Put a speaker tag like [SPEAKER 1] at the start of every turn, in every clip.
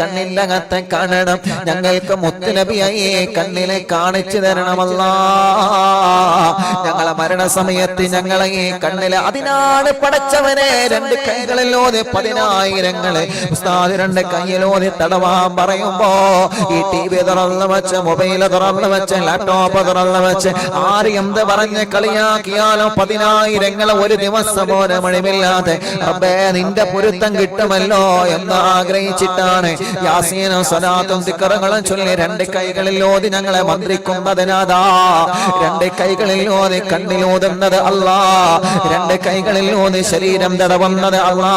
[SPEAKER 1] കണ്ണിന്റെ അകത്തെ കാണണം. ഞങ്ങൾക്ക് മുത്തുനബിയായി കണ്ണിനെ കാണിച്ചു തരണമല്ല. ഞങ്ങളെ മരണസമയത്ത് ഞങ്ങളെ ഈ കണ്ണിൽ അതിനാണ് പടച്ചവനെ രണ്ട് കൈകളിലോതി പതിനായിരങ്ങൾ. ഉസ്താദ് രണ്ട് കയ്യിലോതി തടവാൻ പറയുമ്പോ ഈ ടി വി തുറന്നു വെച്ച് മൊബൈൽ തുറന്നു വെച്ച് ലാപ്ടോപ്പ് തുറന്നു വെച്ച് ആര് എന്ത് പറഞ്ഞ് കളിയാക്കിയാലും പതിനായിരങ്ങൾ ഒരു ദിവസം പോലെ മണിമില്ലാതെ റബ്ബേ നിന്റെ പൊരുത്തം കിട്ടുമല്ലോ എന്ന് ആഗ്രഹിച്ചിട്ടാണ് യാസീനും സനാത്തും തിക്കറങ്ങളും ചൊല്ലി രണ്ട് കൈകളിൽ ഓതി ഞങ്ങളെ മന്ത്രിക്കുന്നതിനാദാ രണ്ട് കൈകളിൽ ഓതി കണ്ണിലോതുന്നത് അല്ലാ രണ്ട് കൈകളിൽ ഓതി ശരീരം തടവുന്നത് അല്ലാ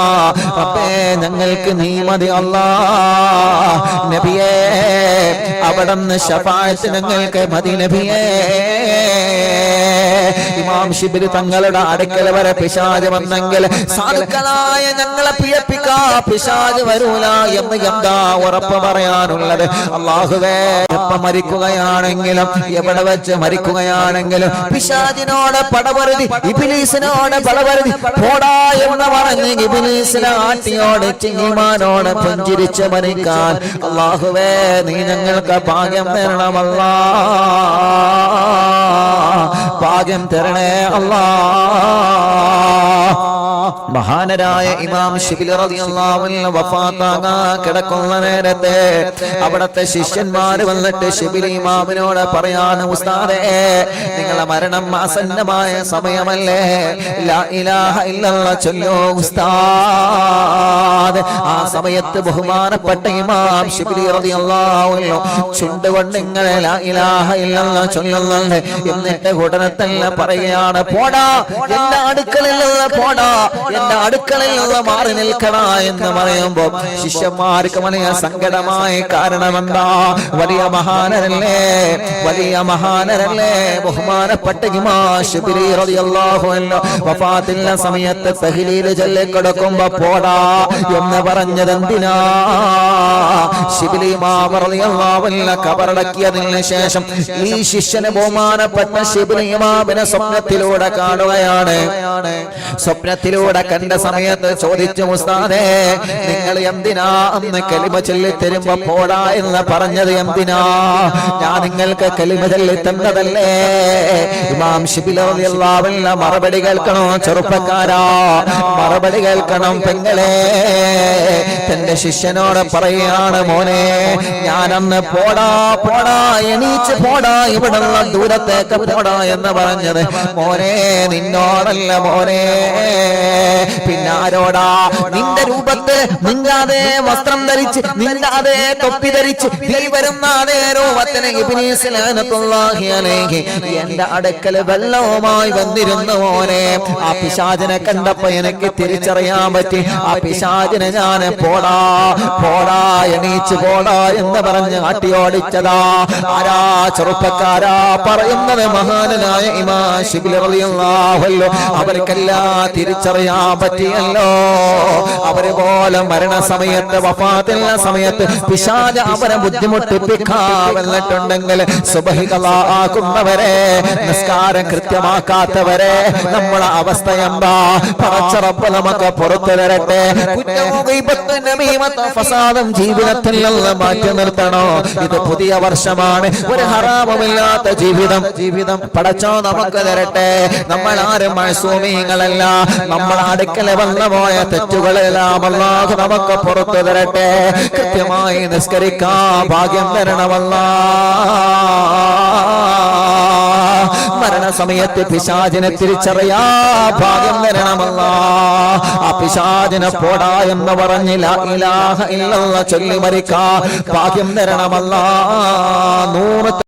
[SPEAKER 1] അപ്പേ ഞങ്ങൾക്ക് നീ മതി അല്ലാ നബിയേ അവിടുന്ന് ഷഫായത്ത് ഞങ്ങൾക്ക് മതി നബിയേ. ഇമാം ഷിബിര് തങ്ങളുടെ അടുക്കൽ വരെ പിശാജ് വന്നെങ്കിൽ സാധുക്കളായ ഞങ്ങളെ പിഴപ്പിക്കാ. പിശാജ് വരൂല എന്ന് എന്താ ഉറപ്പ് പറയാനുള്ളത്? അള്ളാഹുവേ എപ്പ മരിക്കുകയാണെങ്കിലും എവിടെ വെച്ച് മരിക്കുകയാണെങ്കിലും പിശാജിനോട് പടപരുതി ഇബിലീസിനോട് പടപരുതി പോടാ എന്ന് പറഞ്ഞ് ഇബിലീസിനെ ആട്ടിയോട് ചിങ്ങിമാനോട് പുഞ്ചിരിച്ച് മരിക്കാൻ. അള്ളാഹുവേ നീ ഞങ്ങൾക്ക് ഭാഗ്യം തരണമല്ല. ഭാഗ്യം തരണേ അല്ലാ. മഹാനരായ ഇമാം ഷിബിൽ വഫാത്താകാ കിടക്കുന്ന നേരത്തെ അവിടത്തെ ശിഷ്യന്മാർ വന്നിട്ട് ഷിബിൽ ഇമാമിനോട് പറയാണ് ഉസ്താദേ നിങ്ങളെ മരണം ആസന്നമായ സമയമല്ലേ? ചൊല്ലോ ഉസ്താദ്. ആ സമയത്ത് ബഹുമാനപ്പെട്ട ഇമാം ഷിബിൽ ചുണ്ടുകൊണ്ട് ഇങ്ങനെ ചൊല്ലുന്നുണ്ട് എന്നിട്ട് ഉടനെ തന്നെ പറയുകയാണ് പോടാ എന്റെ അടുക്കളയിലുള്ള പോടാ എന്റെ അടുക്കളയിൽ നിന്ന് മാറി നിൽക്കണ എന്ന് പറയുമ്പോ ശിഷ്യന്മാർക്ക് വലിയ സങ്കടമായ കാരണമെന്താ? വലിയ മഹാനരല്ലേ? വലിയ മഹാനരല്ലേ? ബഹുമാനപ്പെട്ട സമയത്ത് തഹ്ലീൽ കിടക്കുമ്പോ പോടാ എന്ന് പറഞ്ഞത് എന്തിനാ? കബറടക്കിയതിന് ശേഷം ഈ ശിഷ്യന് ബഹുമാനപ്പെട്ട ശിബിലിമാവിനെ സ്വപ്നത്തിലൂടെ കാണുകയാണ്. സ്വപ്നത്തിലൂടെ കണ്ട സമയത്ത് ചോദിച്ചു മുസ്താദേ നിങ്ങൾ എന്തിനാ അന്ന് കലിമ ചൊല്ലി തരുമ്പോ പോടാ എന്ന് പറഞ്ഞത് എന്തിനാ? ഞാൻ നിങ്ങൾക്ക് കലിമ ചൊല്ലി തന്നതല്ലേ? ഇമാം ഷിബിലുള്ള മറുപടി കേൾക്കണോ ചെറുപ്പക്കാരാ? മറുപടി കേൾക്കണം പെങ്ങളെ. തന്റെ ശിഷ്യനോട് പറയാണ് മോനെ ഞാനന്ന് പോടാ പോടാ എണീച്ച് പോടാ ഇവിടെ ദൂരത്തേക്ക് പോടാ എന്ന് പറഞ്ഞത്. മോനെ നിന്നോടല്ല മോനെ. പിന്നെ ആരോടാ? നിന്റെ രൂപത്ത് നിങ്ങാതെ വസ്ത്രം ധരിച്ച് നിങ്ങാതെ തൊപ്പി ധരിച്ച് നീ വരുന്ന എന്റെ അടുക്കൽ വെള്ളവുമായി വന്നിരുന്നു മോനെ. ആ പിശാചിനെ കണ്ടപ്പോ എനിക്ക് തിരിച്ചറിയാൻ പറ്റി. ആ പിശാചിനെ ഞാൻ പോടാ പോടാ എണീച്ച് പോടാ എന്ന് പറഞ്ഞ് ആട്ടിയോടിച്ചതാ. ആരാ ചെറുപ്പക്കാരാ പറയുന്നത്? മഹാനായ ഇമാ ശിബിൽ അവർക്കെല്ലാം അൻഹു തിരിച്ചറിയാൻ പറ്റിയല്ലോ. അവർ പോലെ മരണ സമയത്ത് വഫാത്തുള്ള സമയത്ത് പിശാജ അവരെ ബുദ്ധിമുട്ടിപ്പിക്കാവെന്നിട്ടുണ്ടെങ്കിൽ സുബഹികളാക്കുന്നവരെ നിസ്കാരം കൃത്യമാക്കാത്തവരെ നമ്മളെ അവസ്ഥ എന്താ? പറച്ചറപ്പ് നമുക്ക് പുറത്തു തരട്ടെ. ഫസാദം ജീവിതത്തിൽ നിന്ന് മാറ്റി നിർത്തണോ? ഇത് പുതിയ വർഷമാണ്. ഒരു ഹറാമുമില്ലാത്ത ജീവിതം. ജീവിതം പടച്ചോ നമുക്ക് തരട്ടെ. നമ്മൾ ആരും മഴസൂമിങ്ങളല്ല നമ്മൾ അടുക്കല വന്നു പോയ തെറ്റുകളെല്ലാം അള്ളാഹു നമുക്ക് പുറത്തു തരട്ടെ. കൃത്യമായി നിസ്കരിക്കാ ഭാഗ്യം തരണമല്ല. മരണസമയത്ത് പിശാചിനെ തിരിച്ചറിയാ ഭാഗ്യം തരണമല്ല. ആ പിശാചിനെ പോടാ എന്ന് പറഞ്ഞില്ല ഇലാഹ ഇല്ലല്ല ചൊല്ലി മരിക്കാ ഭാഗ്യം തരണമല്ല. നൂറ്